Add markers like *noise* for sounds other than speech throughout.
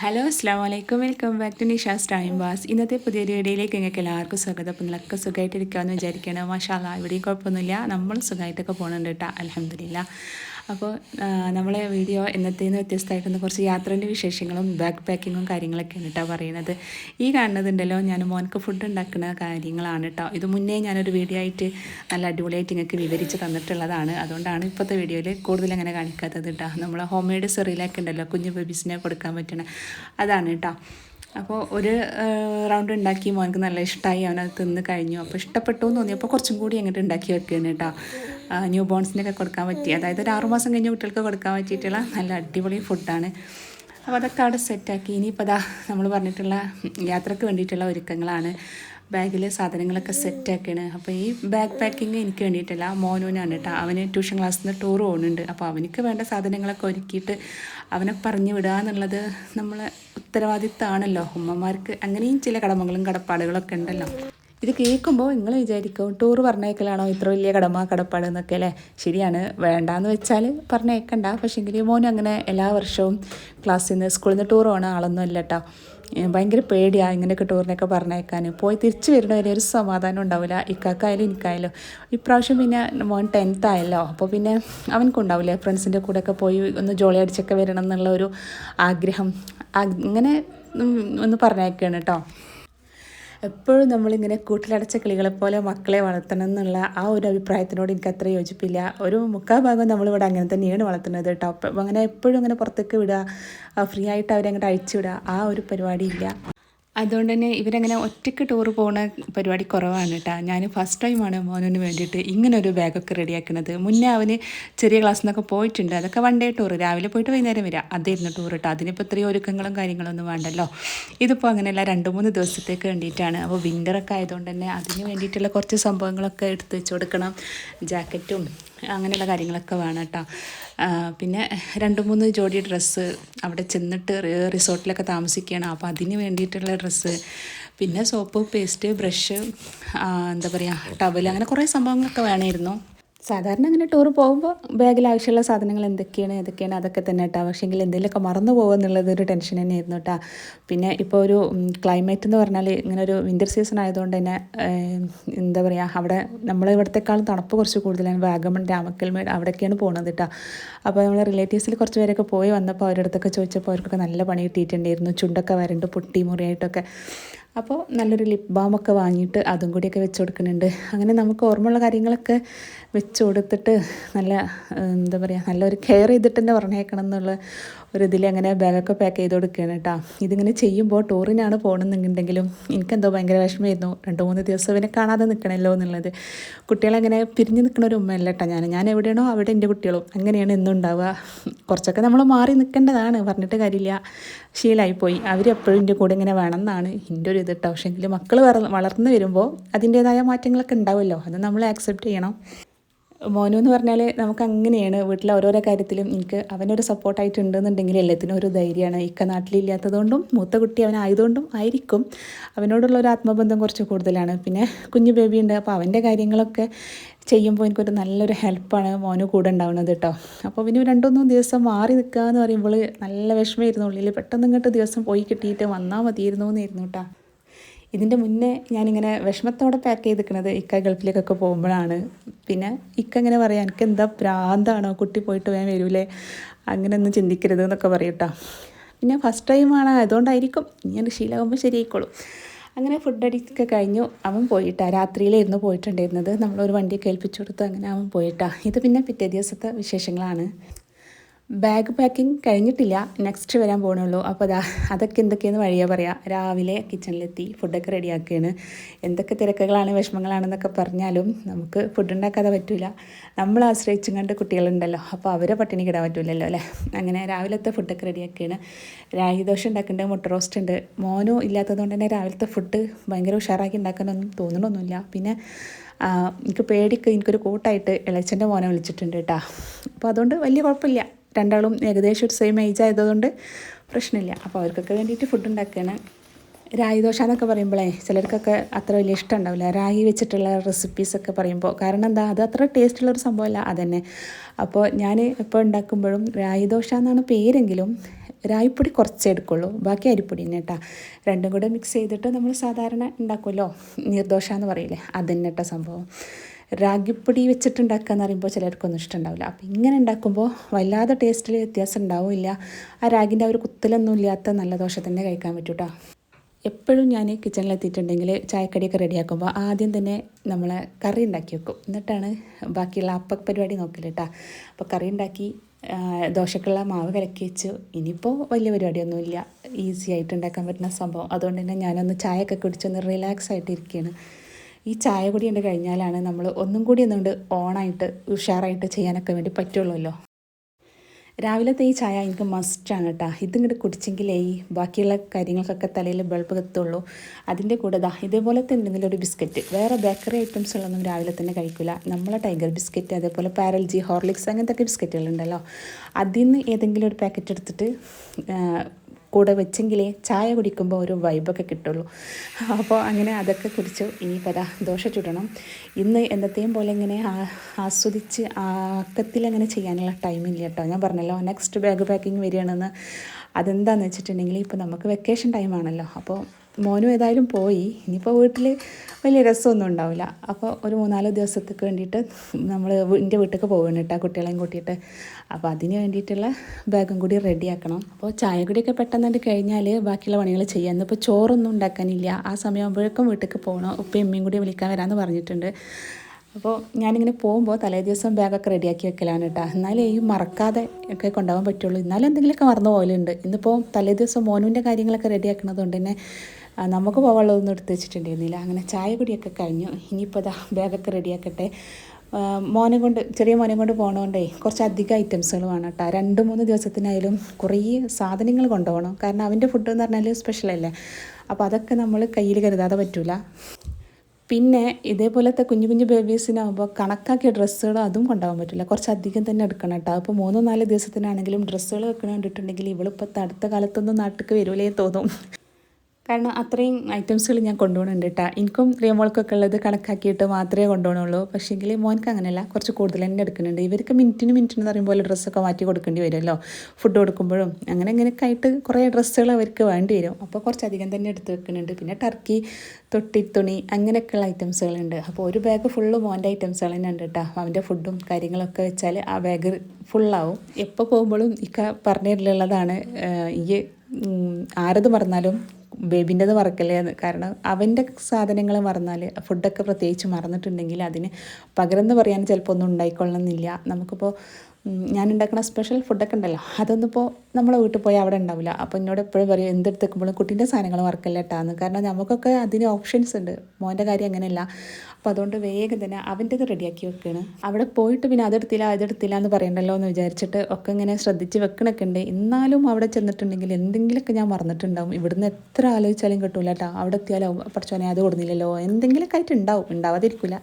Hello അസ്സാം വലൈക്കും welcome back to Nisha's time was ഇന്നത്തെ പുതിയ വീഡിയോയിലേക്ക് നിങ്ങൾക്ക് എല്ലാവർക്കും സ്വാഗതം. അപ്പം നിങ്ങളൊക്കെ സുഖമായിട്ടിരിക്കാമെന്ന് വിചാരിക്കണം. മാഷാല്ല ഇവിടെയും കുഴപ്പമൊന്നുമില്ല. നമ്മൾ സുഖമായിട്ടൊക്കെ പോകുന്നുണ്ട് കേട്ടോ. അലഹമില്ല അപ്പോൾ നമ്മളെ വീഡിയോ എന്നത്തേന്ന് വ്യത്യസ്തമായിട്ടൊന്ന് കുറച്ച് യാത്രേന്റെ വിശേഷങ്ങളും ബാക്ക് പാക്കിങ്ങും കാര്യങ്ങളൊക്കെയാണ് കേട്ടോ പറയുന്നത്. ഈ കാണുന്നതുണ്ടല്ലോ ഞാൻ മോനക്ക് ഫുഡ് ഉണ്ടാക്കുന്ന കാര്യങ്ങളാണ് കേട്ടോ. ഇത് മുന്നേ ഞാനൊരു വീഡിയോ ആയിട്ട് നല്ല അടിപൊളിയായിട്ട് നിങ്ങൾക്ക് വിവരിച്ച് തന്നിട്ടുള്ളതാണ്. അതുകൊണ്ടാണ് ഇപ്പോഴത്തെ വീഡിയോയിൽ കൂടുതൽ അങ്ങനെ കാണിക്കാത്തത് കേട്ടോ. നമ്മൾ ഹോം മെയ്ഡ് സെറിയിലൊക്കെ ഉണ്ടല്ലോ കുഞ്ഞു ബേബീസിനെ കൊടുക്കാൻ പറ്റണ. അതാണ് കേട്ടോ. അപ്പോൾ ഒരു റൗണ്ട് ഉണ്ടാക്കി മോനക്ക് നല്ല ഇഷ്ടമായി അവനത് തിന്ന് കഴിഞ്ഞു. അപ്പോൾ ഇഷ്ടപ്പെട്ടു എന്ന് തോന്നി അപ്പോൾ കുറച്ചും കൂടി അങ്ങോട്ട് ഉണ്ടാക്കി വെക്കുകയാണ് കേട്ടോ. ന്യൂ ബോൺസിനൊക്കെ കൊടുക്കാൻ പറ്റി. അതായത് ഒരു ആറുമാസം കഴിഞ്ഞ കുട്ടികൾക്ക് കൊടുക്കാൻ പറ്റിയിട്ടുള്ള നല്ല അടിപൊളി ഫുഡാണ് അപ്പോൾ അതൊക്കെ അവിടെ സെറ്റാക്കി ഇനിയിപ്പോൾ അതാ നമ്മൾ പറഞ്ഞിട്ടുള്ള യാത്രയ്ക്ക് വേണ്ടിയിട്ടുള്ള ഒരുക്കങ്ങളാണ്. ബാഗിൽ സാധനങ്ങളൊക്കെ സെറ്റാക്കിയാണ് അപ്പോൾ ഈ ബാഗ് പാക്കിങ് എനിക്ക് വേണ്ടിയിട്ടല്ല. മോനൂനാണ് കേട്ടോ അവന് ട്യൂഷൻ ക്ലാസ്സിൽ നിന്ന് ടൂർ പോകുന്നുണ്ട് അപ്പോൾ അവനക്ക് വേണ്ട സാധനങ്ങളൊക്കെ ഒരുക്കിയിട്ട് അവനെ പറഞ്ഞു വിടുക എന്നുള്ളത് നമ്മൾ ഉത്തരവാദിത്തമാണല്ലോ ഉമ്മമാർക്ക് അങ്ങനെയും ചില കടമകളും കടപ്പാടുകളൊക്കെ ഉണ്ടല്ലോ. ഇത് കേൾക്കുമ്പോൾ നിങ്ങൾ വിചാരിക്കും ടൂർ പറഞ്ഞേക്കലാണോ ഇത്ര വലിയ കടമ കടപ്പാട് എന്നൊക്കെ അല്ലേ? ശരിയാണ്. വേണ്ടാന്ന് വെച്ചാൽ പറഞ്ഞേക്കണ്ട പക്ഷേങ്കിൽ മോനും അങ്ങനെ എല്ലാ വർഷവും ക്ലാസ്സിൽ നിന്ന് സ്കൂളിൽ നിന്ന് ടൂർ പോകണ ആളൊന്നും അല്ല കേട്ടോ ഭയങ്കര പേടിയാണ് ഇങ്ങനെയൊക്കെ ടൂറിനൊക്കെ പറഞ്ഞേക്കാൻ പോയി തിരിച്ചു വരുന്ന വരെ ഒരു സമാധാനം ഉണ്ടാവില്ല ഇക്കാക്കായാലും എനിക്കായാലും ഇപ്രാവശ്യം പിന്നെ മോൻ ടെൻത്ത് ആയല്ലോ. അപ്പോൾ പിന്നെ അവനക്കുണ്ടാവില്ല ഫ്രണ്ട്സിന്റെ കൂടെയൊക്കെ പോയി ഒന്ന് ജോളി അടിച്ചൊക്കെ വരണം എന്നുള്ള ഒരു ആഗ്രഹം. അങ്ങനെ ഒന്ന് പറഞ്ഞേക്കാണ് കേട്ടോ എപ്പോഴും നമ്മളിങ്ങനെ കൂട്ടിലടച്ച കിളികളെ പോലെ മക്കളെ വളർത്തണം എന്നുള്ള ആ ഒരു അഭിപ്രായത്തിനോട് എനിക്ക് അത്ര യോജിപ്പില്ല. ഒരു മുക്കാൽ ഭാഗം നമ്മളിവിടെ അങ്ങനെ തന്നെയാണ് വളർത്തുന്നത് കേട്ടോ. അപ്പം അങ്ങനെ എപ്പോഴും അങ്ങനെ പുറത്തേക്ക് വിടുക ഫ്രീ ആയിട്ട് അവരെ അങ്ങോട്ട് അഴിച്ചു വിടുക ആ ഒരു പരിപാടി ഇല്ല അതുകൊണ്ട് തന്നെ ഇവരങ്ങനെ ഒറ്റയ്ക്ക് ടൂർ പോകുന്ന പരിപാടി കുറവാണ് കേട്ടോ ഞാൻ ഫസ്റ്റ് ടൈമാണ് മോനു വേണ്ടിയിട്ട് ഇങ്ങനെ ഒരു ബാഗൊക്കെ റെഡിയാക്കുന്നത് മുന്നേ അവന് ചെറിയ ക്ലാസ്സിൽ നിന്നൊക്കെ പോയിട്ടുണ്ട്. അതൊക്കെ വൺ ഡേ ടൂർ രാവിലെ പോയിട്ട് വൈകുന്നേരം വരിക അതായിരുന്നു ടൂർ കേട്ടോ അതിനിപ്പോൾ ഇത്രയും ഒരുക്കങ്ങളും കാര്യങ്ങളൊന്നും വേണ്ടല്ലോ. ഇതിപ്പോൾ അങ്ങനെയല്ല രണ്ട് മൂന്ന് ദിവസത്തേക്ക് വേണ്ടിയിട്ടാണ്. അപ്പോൾ വിന്ററൊക്കെ ആയതുകൊണ്ട് തന്നെ അതിന് വേണ്ടിയിട്ടുള്ള കുറച്ച് സംഭവങ്ങളൊക്കെ എടുത്ത് വെച്ച് കൊടുക്കണം. ജാക്കറ്റും അങ്ങനെയുള്ള കാര്യങ്ങളൊക്കെ വേണം കേട്ടോ. പിന്നെ രണ്ട് മൂന്ന് ജോഡി ഡ്രസ്സ് അവിടെ ചെന്നിട്ട് റിസോർട്ടിലൊക്കെ താമസിക്കുകയാണ്. അപ്പോൾ അതിന് വേണ്ടിയിട്ടുള്ള ഡ്രസ്സ് പിന്നെ സോപ്പ് പേസ്റ്റ് ബ്രഷ് എന്താ പറയുക ടവൽ അങ്ങനെ കുറേ സംഭവങ്ങളൊക്കെ വേണമായിരുന്നു. സാധാരണ അങ്ങനെ ടൂർ പോകുമ്പോൾ ബാഗിൽ ആവശ്യമുള്ള സാധനങ്ങൾ എന്തൊക്കെയാണ് ഏതൊക്കെയാണ് അതൊക്കെ തന്നെ കേട്ടോ പക്ഷേങ്കിൽ എന്തെങ്കിലുമൊക്കെ മറന്നു പോകുക എന്നുള്ളത് ഒരു ടെൻഷൻ തന്നെയായിരുന്നു കേട്ടോ പിന്നെ ഇപ്പോൾ ഒരു ക്ലൈമറ്റ് എന്ന് പറഞ്ഞാൽ ഇങ്ങനെ ഒരു വിന്റർ സീസൺ ആയതുകൊണ്ട് തന്നെ എന്താ പറയുക അവിടെ നമ്മൾ ഇവിടത്തെക്കാളും തണുപ്പ് കുറച്ച് കൂടുതലാണ്. വാഗമൺ രാമക്കൽമേട് അവിടെയൊക്കെയാണ് പോകുന്നത് കേട്ടോ അപ്പോൾ നമ്മൾ റിലേറ്റീവ്സിൽ കുറച്ച് പേരൊക്കെ പോയി വന്നപ്പോൾ അവരുടെ അടുത്തൊക്കെ ചോദിച്ചപ്പോൾ അവർക്കൊക്കെ നല്ല പണി കിട്ടിയിട്ടുണ്ടായിരുന്നു. ചുണ്ടൊക്കെ വരണ്ട് പൊട്ടി മുറിയായിട്ടൊക്കെ. അപ്പോൾ നല്ലൊരു ലിപ് ബാമൊക്കെ വാങ്ങിയിട്ട് അതും കൂടിയൊക്കെ വെച്ച് കൊടുക്കുന്നുണ്ട്. അങ്ങനെ നമുക്ക് ഓർമ്മയുള്ള കാര്യങ്ങളൊക്കെ വെച്ച് കൊടുത്തിട്ട് നല്ല എന്താ പറയുക നല്ലൊരു കെയർ ചെയ്തിട്ട് തന്നെ പറഞ്ഞേക്കണം എന്നുള്ള ഒരു ഇതിൽ അങ്ങനെ ബാഗൊക്കെ പാക്ക് ചെയ്ത് കൊടുക്കുകയാണ് കേട്ടോ. ഇതിങ്ങനെ ചെയ്യുമ്പോൾ ടൂറിനാണ് പോകണമെന്നുണ്ടെങ്കിലും എനിക്കെന്തോ ഭയങ്കര വിഷമമായിരുന്നു. രണ്ട് മൂന്ന് ദിവസം ഇവനെ കാണാതെ നിൽക്കണമല്ലോ എന്നുള്ളത്. കുട്ടികളങ്ങനെ പിരിഞ്ഞ് നിൽക്കണ ഒരു ഉമ്മയല്ല കേട്ടോ ഞാൻ. ഞാൻ എവിടെയാണോ അവിടെ എന്റെ കുട്ടികളും. അങ്ങനെയാണ് എന്നും ഉണ്ടാവുക. കുറച്ചൊക്കെ നമ്മൾ മാറി നിൽക്കേണ്ടതാണ്. പറഞ്ഞിട്ട് കാര്യമില്ല. ശീലമായിപ്പോയി അവരെപ്പോഴും എന്റെ കൂടെ ഇങ്ങനെ വേണം എന്നാണ്. എന്റെ ഒരു ഇത് കേട്ടോ എങ്കിലും മക്കൾ വളർന്നു വരുമ്പോൾ അതിന്റേതായ മാറ്റങ്ങളൊക്കെ ഉണ്ടാവുമല്ലോ അത് നമ്മൾ ആക്സെപ്റ്റ് ചെയ്യണം. മോനു എന്ന് പറഞ്ഞാൽ നമുക്ക് അങ്ങനെയാണ്. വീട്ടിലെ ഓരോരോ കാര്യത്തിലും എനിക്ക് അവനൊരു സപ്പോർട്ടായിട്ട് ഉണ്ടെന്നുണ്ടെങ്കിൽ എല്ലാത്തിനും ഒരു ധൈര്യമാണ്. ഇക്ക നാട്ടിലില്ലാത്തതുകൊണ്ടും മൂത്ത കുട്ടി അവനായതുകൊണ്ടും ആയിരിക്കും. അവനോടുള്ള ഒരു ആത്മബന്ധം കുറച്ച് കൂടുതലാണ്. പിന്നെ കുഞ്ഞു ബേബി ഉണ്ട്. അപ്പോൾ അവന്റെ കാര്യങ്ങളൊക്കെ ചെയ്യുമ്പോൾ എനിക്കൊരു നല്ലൊരു ഹെൽപ്പാണ് മോന് കൂടെ ഉണ്ടാവുന്നത് കേട്ടോ അപ്പോൾ പിന്നെ രണ്ടൊന്നും ദിവസം മാറി നിൽക്കുക എന്ന് പറയുമ്പോൾ നല്ല വിഷമമായിരുന്നു. ഉള്ളിൽ പെട്ടെന്ന് ഇങ്ങോട്ട് ദിവസം പോയി കിട്ടിയിട്ട് വന്നാൽ മതിയായിരുന്നു എന്നായിരുന്നു കേട്ടോ ഇതിന്റെ മുന്നേ ഞാനിങ്ങനെ വിഷമത്തോടെ പാക്ക് ചെയ്തിരിക്കുന്നത് ഇക്ക ഗൾഫിലേക്കൊക്കെ പോകുമ്പോഴാണ്. പിന്നെ ഇക്ക ഇങ്ങനെ പറയാം എനിക്ക് എന്താ പ്രാന്താണോ കുട്ടി പോയിട്ട് വേഗം വരൂലേ? അങ്ങനെ ഒന്നും ചിന്തിക്കരുത് എന്നൊക്കെ പറയട്ടോ പിന്നെ ഫസ്റ്റ് ടൈമാണ് അതുകൊണ്ടായിരിക്കും. ഇങ്ങനെ ശീലമാകുമ്പോൾ ശരിയായിക്കോളും. അങ്ങനെ ഫുഡ് അടിക്കൊക്കെ കഴിഞ്ഞു. അവൻ പോയിട്ടാ രാത്രിയിലായിരുന്നു പോയിട്ടുണ്ടായിരുന്നത്. നമ്മളൊരു വണ്ടി ഏൽപ്പിച്ചു കൊടുത്ത് അങ്ങനെ അവൻ പോയിട്ടാ. ഇത് പിന്നെ പിറ്റേ ദിവസത്തെ വിശേഷങ്ങളാണ്. ബാഗ് പാക്കിംഗ് കഴിഞ്ഞിട്ടില്ല. നെക്സ്റ്റ് വരാൻ പോകണുള്ളൂ അപ്പോൾ അതാ അതൊക്കെ എന്തൊക്കെയെന്ന് വഴിയാ പറയാം. രാവിലെ കിച്ചണിലെത്തി ഫുഡൊക്കെ റെഡിയാക്കുകയാണ് എന്തൊക്കെ തിരക്കുകളാണ് വിഷമങ്ങളാണെന്നൊക്കെ പറഞ്ഞാലും നമുക്ക് ഫുഡ് ഉണ്ടാക്കാതെ പറ്റില്ല നമ്മൾ ആശ്രയിച്ചും കണ്ട് കുട്ടികളുണ്ടല്ലോ. അപ്പോൾ അവരെ പട്ടിണി കിടാൻ പറ്റില്ലല്ലോ അല്ലേ? അങ്ങനെ രാവിലത്തെ ഫുഡൊക്കെ റെഡിയാക്കുകയാണ് രാഗി ദോശ ഉണ്ടാക്കുന്നുണ്ട് മുട്ട റോസ്റ്റ് ഉണ്ട്. മോനോ ഇല്ലാത്തതുകൊണ്ട് തന്നെ രാവിലത്തെ ഫുഡ് ഭയങ്കര ഉഷാറാക്കി ഉണ്ടാക്കാനൊന്നും തോന്നണമൊന്നുമില്ല പിന്നെ എനിക്ക് പേടിക്ക് എനിക്കൊരു കൂട്ടായിട്ട് ഇളച്ചന്റെ മോനെ വിളിച്ചിട്ടുണ്ട് കേട്ടോ. അപ്പോൾ അതുകൊണ്ട് വലിയ കുഴപ്പമില്ല. രണ്ടാളും ഏകദേശം ഒരു സെയിം ഏജ് ആയതുകൊണ്ട് പ്രശ്നമില്ല. അപ്പോൾ അവർക്കൊക്കെ വേണ്ടിയിട്ട് ഫുഡ് ഉണ്ടാക്കുകയാണ് രാഗി ദോശ എന്നൊക്കെ പറയുമ്പോഴേ ചിലർക്കൊക്കെ അത്ര വലിയ ഇഷ്ടം ഉണ്ടാവില്ല. രാഗി വെച്ചിട്ടുള്ള റെസിപ്പീസൊക്കെ പറയുമ്പോൾ കാരണം എന്താ അത് അത്ര ടേസ്റ്റുള്ളൊരു സംഭവമല്ല അതന്നെ. അപ്പോൾ ഞാൻ ഇപ്പോൾ ഉണ്ടാക്കുമ്പോഴും രാഗി ദോശ എന്നാണ് പേരെങ്കിലും രായിപ്പൊടി കുറച്ചേ എടുക്കുള്ളൂ. ബാക്കി അരിപ്പൊടി തന്നെ കേട്ടോ രണ്ടും കൂടെ മിക്സ് ചെയ്തിട്ട് നമ്മൾ സാധാരണ ഉണ്ടാക്കുമല്ലോ നീർദോശ എന്ന് പറയില്ലേ അതന്നെ കേട്ടോ സംഭവം. രാഗിപ്പൊടി വെച്ചിട്ടുണ്ടാക്കുക എന്ന് പറയുമ്പോൾ ചിലർക്കൊന്നും ഇഷ്ടമുണ്ടാവില്ല അപ്പോൾ ഇങ്ങനെ ഉണ്ടാക്കുമ്പോൾ വല്ലാതെ ടേസ്റ്റിൽ വ്യത്യാസം ഉണ്ടാവില്ല ആ റാഗിന്റെ ഒരു കുത്തലൊന്നും ഇല്ലാത്ത നല്ല ദോശ തന്നെ കഴിക്കാൻ പറ്റൂ കേട്ടോ എപ്പോഴും ഞാൻ കിച്ചണിലെത്തിയിട്ടുണ്ടെങ്കിൽ ചായക്കടിയൊക്കെ റെഡിയാക്കുമ്പോൾ ആദ്യം തന്നെ നമ്മൾ കറി ഉണ്ടാക്കി വെക്കും. എന്നിട്ടാണ് ബാക്കിയുള്ള അപ്പ പരിപാടി നോക്കില്ല കേട്ടോ അപ്പോൾ കറി ഉണ്ടാക്കി ദോശക്കുള്ള മാവ് കലക്കി വെച്ചു. ഇനിയിപ്പോൾ വലിയ പരിപാടിയൊന്നുമില്ല. ഈസി ആയിട്ട് ഉണ്ടാക്കാൻ പറ്റുന്ന സംഭവം. അതുകൊണ്ട് തന്നെ ഞാനൊന്ന് ചായയൊക്കെ കുടിച്ചൊന്ന് റിലാക്സ് ആയിട്ട് ഇരിക്കുകയാണ് ഈ ചായ കൂടി ഉണ്ട് കഴിഞ്ഞാലാണ് നമ്മൾ ഒന്നും കൂടി ഒന്നുകൊണ്ട് ഓണായിട്ട് ഉഷാറായിട്ട് ചെയ്യാനൊക്കെ വേണ്ടി പറ്റുള്ളൂല്ലോ. രാവിലത്തെ ഈ ചായ എനിക്ക് മസ്റ്റാണ് കേട്ടോ ഇതിങ്ങോട്ട് കുടിച്ചെങ്കിലേ ഈ ബാക്കിയുള്ള കാര്യങ്ങൾക്കൊക്കെ തലയിൽ ബൾബ് കത്തുള്ളൂ. അതിന്റെ കൂടെ ദാ ഇതേപോലത്തെ എന്തെങ്കിലും ഒരു ബിസ്ക്കറ്റ്. വേറെ ബേക്കറി ഐറ്റംസുകളൊന്നും രാവിലെ തന്നെ കഴിക്കില്ല നമ്മളെ ടൈഗർ ബിസ്ക്കറ്റ് അതേപോലെ പാരൽജി ഹോർലിക്സ് അങ്ങനത്തെ ബിസ്ക്കറ്റുകളുണ്ടല്ലോ. അതിൽ നിന്ന് ഏതെങ്കിലും ഒരു പാക്കറ്റ് എടുത്തിട്ട് കൂടെ വെച്ചെങ്കിലേ ചായ കുടിക്കുമ്പോൾ ഒരു വൈബൊക്കെ കിട്ടുള്ളൂ. അപ്പോൾ അങ്ങനെ അതൊക്കെ കുടിച്ചു. ഇനിയിപ്പോൾ അതാ ദോശ ചുടണം. ഇന്ന് എന്നത്തെയും പോലെ ഇങ്ങനെ ആസ്വദിച്ച് ആക്കത്തിൽ അങ്ങനെ ചെയ്യാനുള്ള ടൈമില്ല കേട്ടോ. ഞാൻ പറഞ്ഞല്ലോ നെക്സ്റ്റ് ബാഗ് പാക്കിങ് വരികയാണെന്ന്. അതെന്താണെന്ന് വെച്ചിട്ടുണ്ടെങ്കിൽ ഇപ്പോൾ നമുക്ക് വെക്കേഷൻ ടൈമാണല്ലോ അപ്പോൾ മോനും ഏതായാലും പോയി. ഇനിയിപ്പോൾ വീട്ടിൽ വലിയ രസമൊന്നും ഉണ്ടാവില്ല. അപ്പോൾ ഒരു മൂന്നാൽ ദിവസത്തേക്ക് വേണ്ടിയിട്ട് നമ്മൾ എന്റെ വീട്ടിലേക്ക് പോവുകയാണ് കേട്ടോ കുട്ടികളെയും കൂട്ടിയിട്ട്. അപ്പോൾ അതിന് വേണ്ടിയിട്ടുള്ള ബാഗും കൂടി റെഡിയാക്കണം അപ്പോൾ ചായ കൂടിയൊക്കെ പെട്ടെന്ന് കഴിഞ്ഞാൽ ബാക്കിയുള്ള പണികൾ ചെയ്യാം. ഇന്നിപ്പോൾ ചോറൊന്നും ഉണ്ടാക്കാനില്ല. ആ സമയമാകുമ്പോഴേക്കും വീട്ടിലേക്ക് പോകണം ഉപ്പയും ഉമ്മയും കൂടി വിളിക്കാൻ വരാമെന്ന് പറഞ്ഞിട്ടുണ്ട്. അപ്പോൾ ഞാനിങ്ങനെ പോകുമ്പോൾ തലേ ദിവസം ബാഗൊക്കെ റെഡിയാക്കി വെക്കലാണ് കേട്ടോ എന്നാലേ ഈ മറക്കാതെ ഒക്കെ കൊണ്ടുപോകാൻ പറ്റുള്ളൂ. എന്നാലും എന്തെങ്കിലുമൊക്കെ മറന്നു പോകലുണ്ട് ഇന്നിപ്പോൾ തലേ ദിവസം മോനുവിന്റെ കാര്യങ്ങളൊക്കെ റെഡിയാക്കുന്നത് കൊണ്ട് തന്നെ നമുക്ക് പോകാനുള്ളതൊന്നും എടുത്ത് വെച്ചിട്ടുണ്ടായിരുന്നില്ല. അങ്ങനെ ചായ കുടിയൊക്കെ കഴിഞ്ഞു. ഇനിയിപ്പോൾ അതാ ബാഗൊക്കെ റെഡിയാക്കട്ടെ. മോനെ കൊണ്ട് ചെറിയ മോനെ കൊണ്ട് പോകണോണ്ടേ കുറച്ച് അധികം ഐറ്റംസുകൾ വേണം കേട്ടോ രണ്ട് മൂന്ന് ദിവസത്തിനായാലും കുറേ സാധനങ്ങൾ കൊണ്ടുപോകണം. കാരണം അവന്റെ ഫുഡ് എന്ന് പറഞ്ഞാൽ സ്പെഷ്യലല്ലേ അപ്പോൾ അതൊക്കെ നമ്മൾ കയ്യിൽ കരുതാതെ പറ്റില്ല പിന്നെ ഇതേപോലത്തെ കുഞ്ഞു കുഞ്ഞു ബേബീസിനാകുമ്പോൾ കണക്കാക്കിയ ഡ്രസ്സുകൾ അതും കൊണ്ടുപോകാൻ പറ്റില്ല കുറച്ച് അധികം തന്നെ എടുക്കണം കേട്ടോ അപ്പോൾ മൂന്നോ നാല് ദിവസത്തിനാണെങ്കിലും ഡ്രസ്സുകൾ വെക്കണം കണ്ടിട്ടുണ്ടെങ്കിൽ ഇവളിപ്പോൾ അടുത്ത കാലത്തൊന്നും നാട്ടിലേക്ക് വരൂലേ തോന്നും. കാരണം അത്രയും ഐറ്റംസുകൾ ഞാൻ കൊണ്ടുപോകണുണ്ട് കേട്ടോ. എനിക്കും റിയമോൾക്കൊക്കെ ഉള്ളത് കണക്കാക്കിയിട്ട് മാത്രമേ കൊണ്ടുപോകണുള്ളൂ പക്ഷേങ്കിൽ മോൻക്ക് അങ്ങനെയല്ല കുറച്ച് കൂടുതൽ തന്നെ എടുക്കുന്നുണ്ട്. ഇവർക്ക് മിനിറ്റിന് മിനിറ്റിന് എന്ന് പറയുമ്പോൾ ഡ്രസ്സൊക്കെ മാറ്റി കൊടുക്കേണ്ടി വരുമല്ലോ. ഫുഡ് കൊടുക്കുമ്പോഴും അങ്ങനെ ഇങ്ങനെയൊക്കെ ആയിട്ട് കുറേ ഡ്രസ്സുകൾ അവർക്ക് വേണ്ടി വരും. അപ്പോൾ കുറച്ചധികം തന്നെ എടുത്ത് വെക്കുന്നുണ്ട്. പിന്നെ ടർക്കി തൊട്ടി തുണി അങ്ങനെയൊക്കെയുള്ള ഐറ്റംസുകളുണ്ട് അപ്പോൾ ഒരു ബാഗ് ഫുള്ള് മോന്റെ ഐറ്റംസുകൾ തന്നെ ഉണ്ട് കേട്ടോ. അവന്റെ ഫുഡും കാര്യങ്ങളൊക്കെ വെച്ചാൽ ആ ബാഗ് ഫുള്ളാവും എപ്പോൾ പോകുമ്പോഴും ഇക്ക പറഞ്ഞിട്ടുള്ളതാണ് ഈ ആരത് പറഞ്ഞാലും ബേബിന്റെത് മറക്കല്ലേ? കാരണം അവന്റെ സാധനങ്ങൾ മറന്നാൽ ഫുഡൊക്കെ പ്രത്യേകിച്ച് മറന്നിട്ടുണ്ടെങ്കിൽ അതിന് പകരം എന്ന് പറയാൻ ചിലപ്പോൾ ഒന്നും ഉണ്ടായിക്കൊള്ളണമെന്നില്ല നമുക്കിപ്പോൾ ഞാൻ ഉണ്ടാക്കുന്ന സ്പെഷ്യൽ ഫുഡൊക്കെ ഉണ്ടല്ലോ അതൊന്നിപ്പോൾ നമ്മളെ വീട്ടിൽ പോയി അവിടെ ഉണ്ടാവില്ല അപ്പോൾ എന്നോട് എപ്പോഴും പറയും എന്തെടുത്തേക്കുമ്പോഴും കുട്ടീന്റെ സാധനങ്ങൾ മറക്കല്ല കേട്ടാന്ന് കാരണം നമുക്കൊക്കെ അതിന് ഓപ്ഷൻസ് ഉണ്ട്. മോന്റെ കാര്യം അങ്ങനെയല്ല. അപ്പോൾ അതുകൊണ്ട് വേഗം തന്നെ അവന്റെത് റെഡിയാക്കി വെക്കുകയാണ് അവിടെ പോയിട്ട് പിന്നെ അതെടുത്തില്ല അതെടുത്തില്ല എന്ന് പറയണ്ടല്ലോ എന്ന് വിചാരിച്ചിട്ട് ഒക്കെ ഇങ്ങനെ ശ്രദ്ധിച്ച് വെക്കണൊക്കെ ഉണ്ട്. എന്നാലും അവിടെ ചെന്നിട്ടുണ്ടെങ്കിൽ എന്തെങ്കിലുമൊക്കെ ഞാൻ മറന്നിട്ടുണ്ടാവും. ഇവിടുന്ന് എത്ര ആലോചിച്ചാലും കിട്ടൂല കേട്ടോ അവിടെ എത്തിയാലോ പഠിച്ചോനെ അത് കൊടുന്നില്ലല്ലോ. എന്തെങ്കിലും ആയിട്ട് ഉണ്ടാവും. ഉണ്ടാവാതിരിക്കില്ല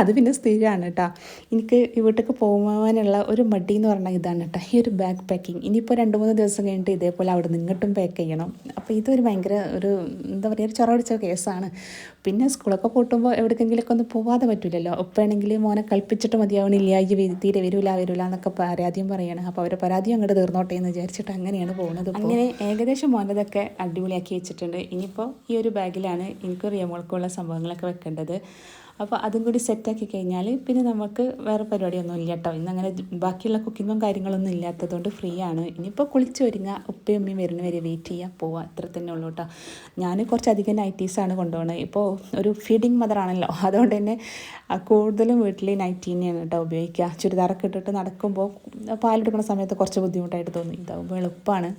അത് പിന്നെ സ്ഥിരമാണ് കേട്ടോ എനിക്ക് വീട്ടിലേക്ക് പോകാനുള്ള ഒരു മടി എന്ന് പറഞ്ഞാൽ ഇതാണ് കേട്ടോ ഈ ഒരു ബാഗ് പാക്കിങ് ഇനിയിപ്പോൾ രണ്ട് മൂന്ന് ദിവസം കഴിഞ്ഞിട്ട് ഇതേപോലെ അവിടെ നിന്ന് ഇങ്ങോട്ടും പാക്ക് ചെയ്യണം. അപ്പോൾ ഇതൊരു ഭയങ്കര ഒരു എന്താ പറയുക ഒരു ചൊറടിച്ച കേസാണ്. പിന്നെ സ്കൂളൊക്കെ പൂട്ടുമ്പോൾ എവിടേക്കെങ്കിലൊക്കെ ഒന്ന് പോവാതെ പറ്റില്ലല്ലോ ഒപ്പാണെങ്കിൽ മോനെ കളിപ്പിച്ചിട്ട് മതിയാവണില്ല. ഈ തീരെ വരില്ല വരൂല എന്നൊക്കെ പരാതിയും പറയണം. അപ്പോൾ അവരെ പരാതിയും അങ്ങോട്ട് തീർന്നോട്ടെ എന്ന് വിചാരിച്ചിട്ട് അങ്ങനെയാണ് പോകുന്നത് അങ്ങനെ ഏകദേശം മോനതൊക്കെ അടിപൊളിയാക്കി വെച്ചിട്ടുണ്ട്. ഇനിയിപ്പോൾ ഈ ഒരു ബാഗിലാണ് എനിക്ക് റിയമോൾക്കുള്ള സംഭവങ്ങളൊക്കെ വെക്കേണ്ടത്. അപ്പോൾ അതും കൂടി സെറ്റാക്കി കഴിഞ്ഞാൽ പിന്നെ നമുക്ക് വേറെ പരിപാടിയൊന്നും ഇല്ല കേട്ടോ. ഇന്നങ്ങനെ ബാക്കിയുള്ള കുക്കിങ്ങും കാര്യങ്ങളൊന്നും ഇല്ലാത്തതുകൊണ്ട് ഫ്രീ ആണ്. ഇനിയിപ്പോൾ കുളിച്ച് ഒരുങ്ങുക ഉപ്പയും ഉമ്മയും വരുന്ന വരെ വെയിറ്റ് ചെയ്യുക പോവുക ഇത്ര തന്നെ ഉള്ളൂ കേട്ടോ. ഞാൻ കുറച്ചധികം നൈറ്റീസാണ് കൊണ്ടുപോകുന്നത് ഇപ്പോൾ ഒരു ഫീഡിങ് മദറാണല്ലോ *laughs* അതുകൊണ്ട് തന്നെ കൂടുതലും വീട്ടിൽ നൈറ്റി തന്നെയാണ് കേട്ടോ ഉപയോഗിക്കുക. ചുരിദാറൊക്കെ ഇട്ടിട്ട് നടക്കുമ്പോൾ പാലെടുക്കുന്ന സമയത്ത് കുറച്ച് ബുദ്ധിമുട്ടായിട്ട് തോന്നി. ഇതാകുമ്പോൾ എളുപ്പമാണ്.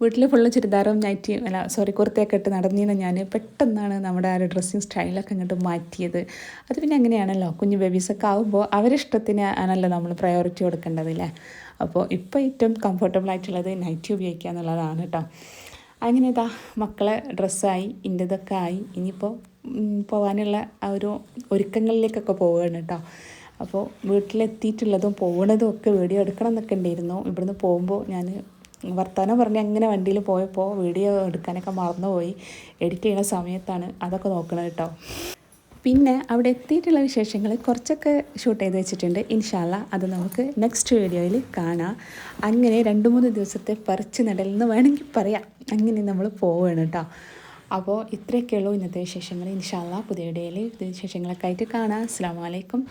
വീട്ടിൽ ഫുള്ള് ചുരിദാറും നൈറ്റിയും അല്ല സോറി കുർത്തയൊക്കെ ഇട്ട് നടന്നിരുന്ന ഞാൻ പെട്ടെന്നാണ് നമ്മുടെ ആ ഒരു ഡ്രസ്സിങ് സ്റ്റൈലൊക്കെ അങ്ങോട്ട് മാറ്റിയത്. അത് പിന്നെ അങ്ങനെയാണല്ലോ കുഞ്ഞു ബേബീസൊക്കെ ആകുമ്പോൾ അവരിഷ്ടത്തിന് ആണല്ലോ നമ്മൾ പ്രയോറിറ്റി കൊടുക്കേണ്ടതില്ലേ അപ്പോൾ ഇപ്പോൾ ഏറ്റവും കംഫർട്ടബിൾ ആയിട്ടുള്ളത് നൈറ്റി ഉപയോഗിക്കുക എന്നുള്ളതാണ് കേട്ടോ അങ്ങനെ ഇതാ മക്കളെ ഡ്രസ്സായി ഇന്റെതൊക്കെ ആയി. ഇനിയിപ്പോൾ പോകാനുള്ള ആ ഒരു ഒരുക്കങ്ങളിലേക്കൊക്കെ പോവുകയാണ് കേട്ടോ അപ്പോൾ വീട്ടിലെത്തിയിട്ടുള്ളതും പോകുന്നതും ഒക്കെ വീഡിയോ എടുക്കണം എന്നൊക്കെ ഉണ്ടായിരുന്നു. ഇവിടുന്ന് പോകുമ്പോൾ ഞാൻ വർത്തമാനം പറഞ്ഞ് അങ്ങനെ വണ്ടിയിൽ പോയപ്പോൾ വീഡിയോ എടുക്കാനൊക്കെ മറന്നുപോയി. എഡിറ്റ് ചെയ്യുന്ന സമയത്താണ് അതൊക്കെ നോക്കണത് കേട്ടോ. പിന്നെ അവിടെ എത്തിയിട്ടുള്ള വിശേഷങ്ങൾ കുറച്ചൊക്കെ ഷൂട്ട് ചെയ്ത് വെച്ചിട്ടുണ്ട്. ഇൻഷാല്ല അത് നമുക്ക് നെക്സ്റ്റ് വീഡിയോയിൽ കാണാം. അങ്ങനെ രണ്ട് മൂന്ന് ദിവസത്തെ പറിച്ച് നടലെന്ന് വേണമെങ്കിൽ പറയാം. അങ്ങനെ നമ്മൾ പോവുകയാണ് കേട്ടോ. അപ്പോൾ ഇത്രയൊക്കെയുള്ളൂ ഇന്നത്തെ വിശേഷങ്ങൾ. ഇൻഷാല്ല പുതിയ വീഡിയോയിൽ വിശേഷങ്ങളൊക്കെ ആയിട്ട് കാണാം. അസ്സാം വലൈക്കും